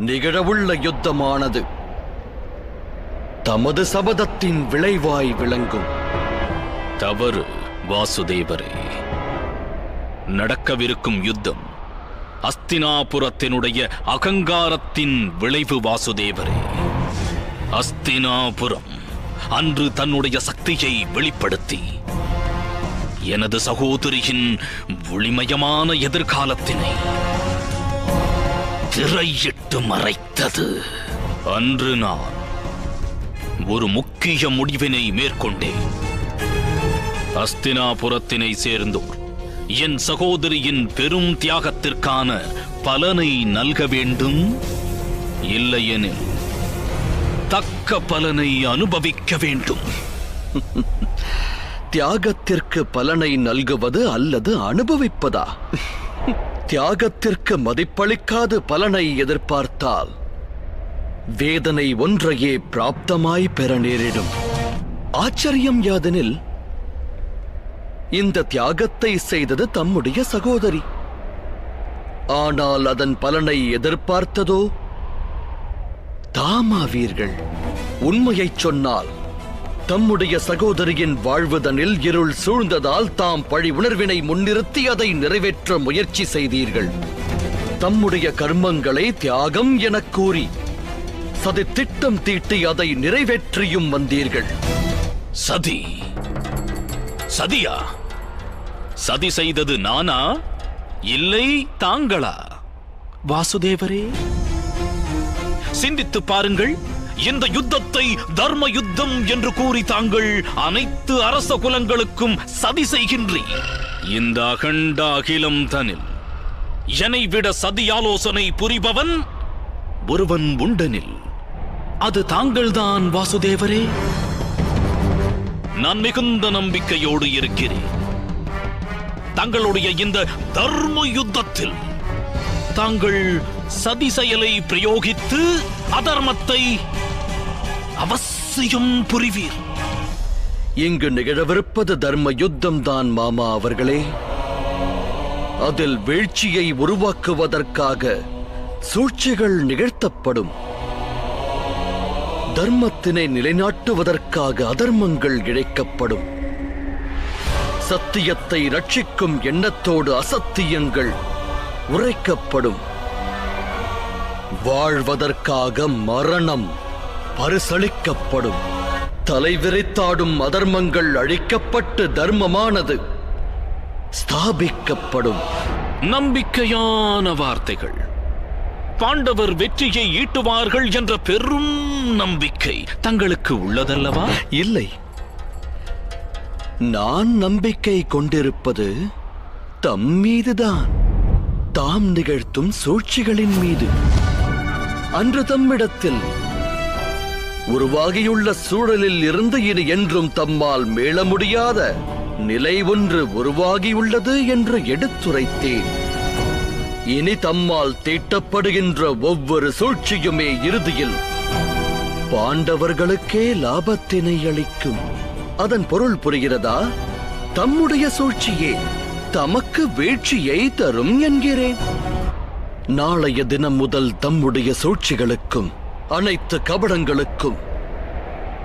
நிகழவுள்ள யுத்தமானது. தமது சபதத்தின் விளைவாய் விளங்கும். தவறு வாசுதேவரே. நடக்கவிருக்கும் யுத்தம் அஸ்தினாபுரத்தினுடைய அகங்காரத்தின் விளைவு வாசுதேவரே. அஸ்தினாபுரம் அன்று தன்னுடைய சக்தியை வெளிப்படுத்தி எனது சகோதரியின் ஒளிமயமான எதிர்காலத்தினை திரையிட்டு மறைத்தது. அன்று நான் ஒரு முக்கிய முடிவினை மேற்கொண்டேன். அஸ்தினாபுரத்தினை சேர்ந்தோர் என் சகோதரியின் பெரும் தியாகத்திற்கான பலனை நல்க வேண்டும்? இல்லையெனில் தக்க பலனை அனுபவிக்க வேண்டும். தியாகத்திற்கு பலனை நல்குவது அல்லது அனுபவிப்பதா? தியாகத்திற்கு மதிப்பளிக்காத பலனை எதிர்பார்த்தால் வேதனை ஒன்றையே பிராப்தமாய் பெற நேரிடும். ஆச்சரியம் யாதெனில் இந்த தியாகத்தை செய்தது தம்முடைய சகோதரி. ஆனால் அதன் பலனை எதிர்பார்த்ததோ? தாமாவீர்கள். உண்மையைச் சொன்னால் தம்முடைய சகோதரியின் வாழ்வுதனில் இருள் சூழ்ந்ததால் தாம் பழி உணர்வினை முன்னிறுத்தி அதை நிறைவேற்ற முயற்சி செய்தீர்கள். தம்முடைய கர்மங்களை தியாகம் எனக் கூறி சதி திட்டம் தீட்டி அதை நிறைவேற்றியும் வந்தீர்கள். சதி. சதியா? சதி செய்தது நானா? இல்லை தாங்களா? வாசுதேவரே. சிந்தித்து பாருங்கள். இந்த யுத்தத்தை தர்ம யுத்தம் என்று கூறி தாங்கள் அனைத்து அரச குலங்களுக்கும் சதி செய்கின்றீர் இந்த அகண்ட அகிலம் தனில் என்னை விட சதி ஆலோசனை புரிபவன் ஒருவன் உண்டனில். அது தாங்கள்தான் வாசுதேவரே. நான் மிகுந்த நம்பிக்கையோடு இருக்கிறேன். தங்களுடைய இந்த தர்ம யுத்தத்தில் தாங்கள் சதி செயலை பிரயோகித்து அதர்மத்தை அவசியம் புரிவீர். இங்கு நிகழவிருப்பது தர்ம யுத்தம் தான் மாமா அவர்களே. அதில் வீழ்ச்சியை உருவாக்குவதற்காக சூழ்ச்சிகள் நிகழ்த்தப்படும். தர்மத்தினை நிலைநாட்டுவதற்காக அதர்மங்கள் இழைக்கப்படும். சத்தியத்தை ரட்சிக்கும் எண்ணத்தோடு அசத்தியங்கள் உரைக்கப்படும். வாழ்வதற்காக மரணம் பரிசளிக்கப்படும். தலைவிரித்தாடும் அதர்மங்கள் அழிக்கப்பட்டு தர்மமானது. ஸ்தாபிக்கப்படும். நம்பிக்கையான வார்த்தைகள். பாண்டவர் வெற்றியை ஈட்டுவார்கள் என்ற பெரும் நம்பிக்கை. தங்களுக்கு உள்ளதல்லவா? இல்லை. நான் நம்பிக்கை கொண்டிருப்பது தம் மீதுதான். தாம் நிகழ்த்தும் சூழ்ச்சிகளின் மீது. அன்று தம்மிடத்தில் உருவாகியுள்ள சூழலில் இருந்து இனி என்றும் தம்மால் மீள முடியாத நிலை ஒன்று உருவாகியுள்ளது என்று எடுத்துரைத்தேன். இனி தம்மால் தீட்டப்படுகின்ற ஒவ்வொரு சூழ்ச்சியுமே இறுதியில் பாண்டவர்களுக்கே லாபத்தினை அளிக்கும். அதன் பொருள் புரிகிறதா? தம்முடைய சூழ்ச்சியே தமக்கு வீழ்ச்சியை தரும் என்கிறேன். நாளைய தினம் முதல் தம்முடைய சூழ்ச்சிகளுக்கும் அனைத்து கபடங்களுக்கும்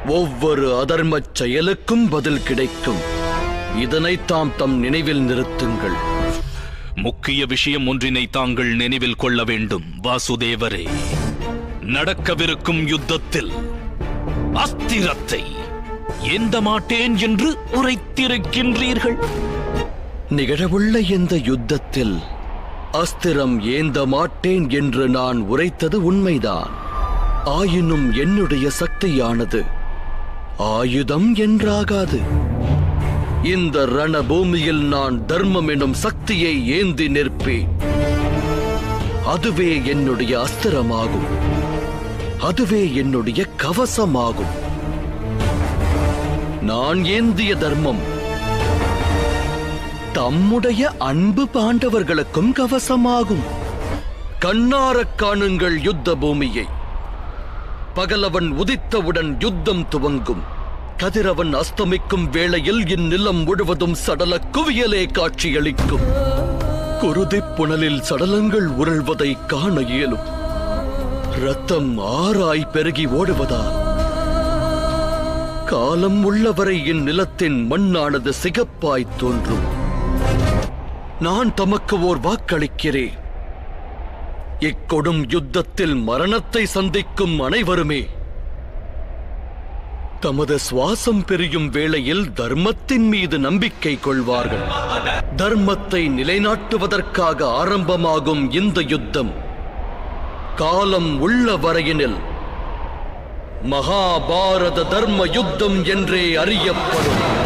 ஒவ்வொரு அதர்மச் செயலுக்கும் பதில் கிடைக்கும். இதனை தாம் தம் நினைவில் நிறுத்துங்கள். முக்கிய விஷயம் ஒன்றினை தாங்கள் நினைவில் கொள்ள வேண்டும் வாசுதேவரே. நடக்கவிருக்கும் யுத்தத்தில் அஸ்திரத்தை ஏந்த மாட்டேன் என்று உரைத்திருக்கின்றீர்கள்? நிகழவுள்ள இந்த யுத்தத்தில் அஸ்திரம் ஏந்த மாட்டேன் என்று நான் உரைத்தது உண்மைதான். ஆயினும் என்னுடைய சக்தியானது ஆயுதம் என்றாகாது. இந்த ரணபூமியில் நான் தர்மம் எனும் சக்தியை ஏந்தி நிற்பேன். அதுவே என்னுடைய அஸ்திரமாகும். அதுவே என்னுடைய கவசமாகும். நான் ஏந்திய தர்மம். தம்முடைய அன்பு பாண்டவர்களுக்கும் கவசமாகும். கண்ணாரக் காணுங்கள் யுத்த பூமியை. பகலவன் உதித்தவுடன் யுத்தம் துவங்கும். கதிரவன் அஸ்தமிக்கும் வேளையில் இந்நிலம் முழுவதும் சடல குவியலே காட்சியளிக்கும். குருதிப் புனலில் சடலங்கள் உருள்வதை காண இயலும். ரத்தம் ஆறாய் பெருகி ஓடுவதால். காலம் உள்ளவரை இந்நிலத்தின் மண்ணானது சிகப்பாய் தோன்றும். நான் தமக்கு ஓர் வாக்களிக்கிறேன். இக்கொடும் யுத்தத்தில் மரணத்தை சந்திக்கும் அனைவருமே. தமது சுவாசம் பெரியும் வேளையில் தர்மத்தின் மீது நம்பிக்கை கொள்வார்கள். தர்மத்தை நிலைநாட்டுவதற்காக ஆரம்பமாகும் இந்த யுத்தம். காலம் உள்ள வரையினில் மகாபாரத தர்ம யுத்தம் என்றே அறியப்படும்.